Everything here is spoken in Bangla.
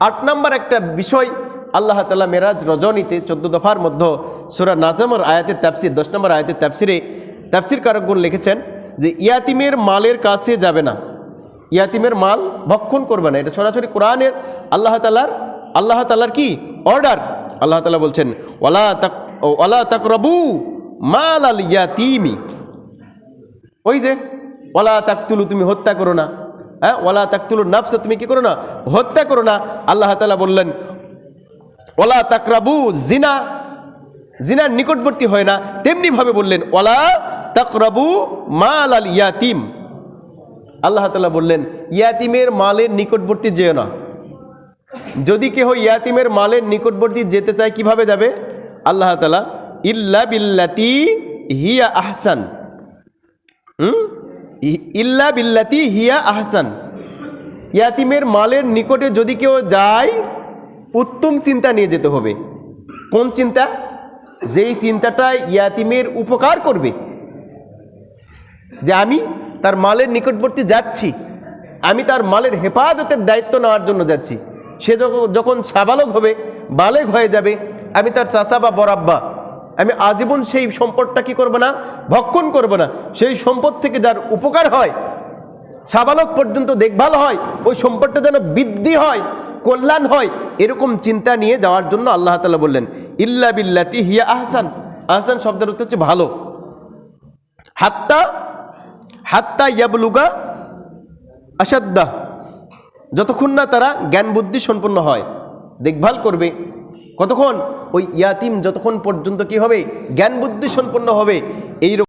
আট নম্বর একটা বিষয়, আল্লাহ তালা মেরাজ রজনীতে চোদ্দ দফার মধ্যে সুরা নাজমর আয়াতের তাফসির, দশ নম্বর আয়াতের তাফসিরে তাফসির কারকগুন লিখেছেন যে, ইয়াতিমের মালের কাছে যাবে না। ইয়াতিমের মাল ভক্ষণ করবে না। এটা সরাসরি কোরআনের আল্লাহ তালার আল্লাহ তালার কি? অর্ডার। আল্লাহ তালা বলছেন ওলা তাক ওলা তাকরবু মাল আল ইয়াতিমি। ওই যে ওলা তাকতুলু, তুমি হত্যা করো না। হ্যাঁ ওলা তাকতুলু নাফস, তুমি কি করো না? হত্যা করো না। আল্লাহ তালা বললেন ওলা তাকরাবু জিনা, জিনার নিকটবর্তী হয় না। তেমনি ভাবে বললেন ওলা তাকরাবু মাল আল ইয়াতিম। আল্লাহ তালা বললেন, ইয়াতিমের মালের নিকটবর্তী যেও না। যদি কেহ ইয়াতিমের মালের নিকটবর্তী যেতে চায়, কীভাবে যাবে? আল্লাহ তালা ইল্লা বিল্লাতি হিয়া আহসান। হুম? ইল্লা বিল্লাতি হিয়া আহসান। ইয়াতিমের মালের নিকটে যদি কেউ যায়, উত্তম চিন্তা নিয়ে যেতে হবে। কোন চিন্তা? যেই চিন্তাটা ইয়াতিমের উপকার করবে। যে আমি তার মালের নিকটবর্তী যাচ্ছি, আমি তার মালের হেফাজতের দায়িত্ব নেওয়ার জন্য যাচ্ছি। সে যখন- সাবালক হবে বালেক হয়ে যাবে, আমি তার চাষা বা বরাব্বা আমি আজীবন সেই সম্পদটা কি করব না? ভক্ষণ করব না। সেই সম্পদ থেকে যার উপকার হয়, সাবালক পর্যন্ত দেখভাল হয়, ওই সম্পদটা যেন বৃদ্ধি হয়, কল্যাণ হয়, এরকম চিন্তা নিয়ে যাওয়ার জন্য আল্লাহ তালা বললেন, ইল্লা বিল্লাতি হিয়া আহসান। আহসান শব্দের অর্থ হচ্ছে ভালো। হাত্তা হাত্তা ইয়াবলুগা আসাদ্দা যতক্ষণ না তারা জ্ঞান বুদ্ধি সম্পন্ন হয়, দেখভাল করবে, কতক্ষণ? ওই ইয়াতিম যতক্ষণ পর্যন্ত কি হবে? জ্ঞান বুদ্ধি সম্পন্ন হবে। এই